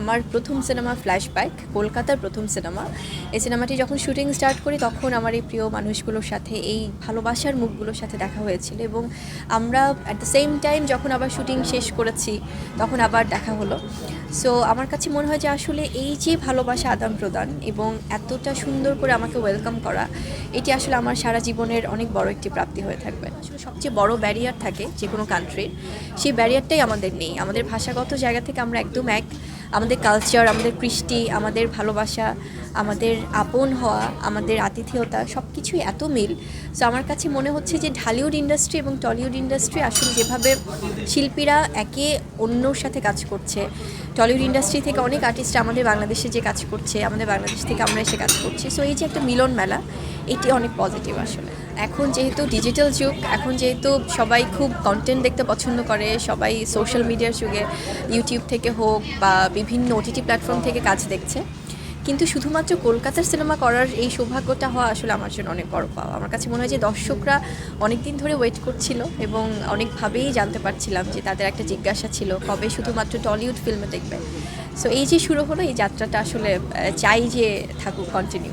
আমার প্রথম cinema flashback, কলকাতার প্রথম সিনেমা। এই সিনেমাটি যখন শুটিং স্টার্ট করি, তখন আমার এই প্রিয় মানুষগুলোর সাথে, এই ভালোবাসার মুখগুলোর সাথে দেখা হয়েছিল এবং আমরা অ্যাট দ্য সেম টাইম যখন আবার শুটিং শেষ করেছি, তখন আবার দেখা হলো। সো আমার কাছে মনে হয় যে আসলে এই যে ভালোবাসা আদান প্রদান এবং এতটা সুন্দর করে আমাকে ওয়েলকাম করা, এটি আসলে আমার সারা জীবনের অনেক বড় একটি প্রাপ্তি হয়ে থাকবে। আসলে সবচেয়ে বড় ব্যারিয়ার থাকে যে কোনো কান্ট্রির সেই ব্যারিয়ারটাই আমাদের নেই। আমাদের ভাষাগত জায়গা থেকে আমরা একদম এক। আমাদের কালচার আমাদের কৃষ্টি, আমাদের ভালোবাসা, আমাদের আপন হওয়া, আমাদের আতিথেয়তা সব কিছুই এত মিল। সো আমার কাছে মনে হচ্ছে যে ঢালিউড ইন্ডাস্ট্রি এবং টলিউড ইন্ডাস্ট্রি আসলে যেভাবে শিল্পীরা একে অন্যর সাথে কাজ করছে, টলিউড ইন্ডাস্ট্রি থেকে অনেক আর্টিস্ট আমাদের বাংলাদেশে যে কাজ করছে, আমাদের বাংলাদেশ থেকে আমরা এসে কাজ করছি। সো এই যে একটা মিলন মেলা এটি অনেক পজিটিভ আসলে। এখন যেহেতু ডিজিটাল যুগ, এখন যেহেতু সবাই খুব কন্টেন্ট দেখতে পছন্দ করে, সবাই সোশ্যাল মিডিয়ার যুগে ইউটিউব থেকে হোক বা বিভিন্ন ওটিটি প্ল্যাটফর্ম থেকে কাজ দেখছে। কিন্তু শুধুমাত্র কলকাতার সিনেমা করার এই সৌভাগ্যটা হওয়া আসলে আমার জন্য অনেক বড় পাওয়া। আমার কাছে মনে হয় যে দর্শকরা অনেক দিন ধরে ওয়েট করছিল এবং অনেকভাবেই জানতে পারছিলাম যে তাদের একটা জিজ্ঞাসা ছিল, কবে শুধুমাত্র টলিউড ফিল্মে দেখবে। সো এই যে শুরু হলো, এই যাত্রাটা আসলে চাই যে থাকুক কন্টিনিউ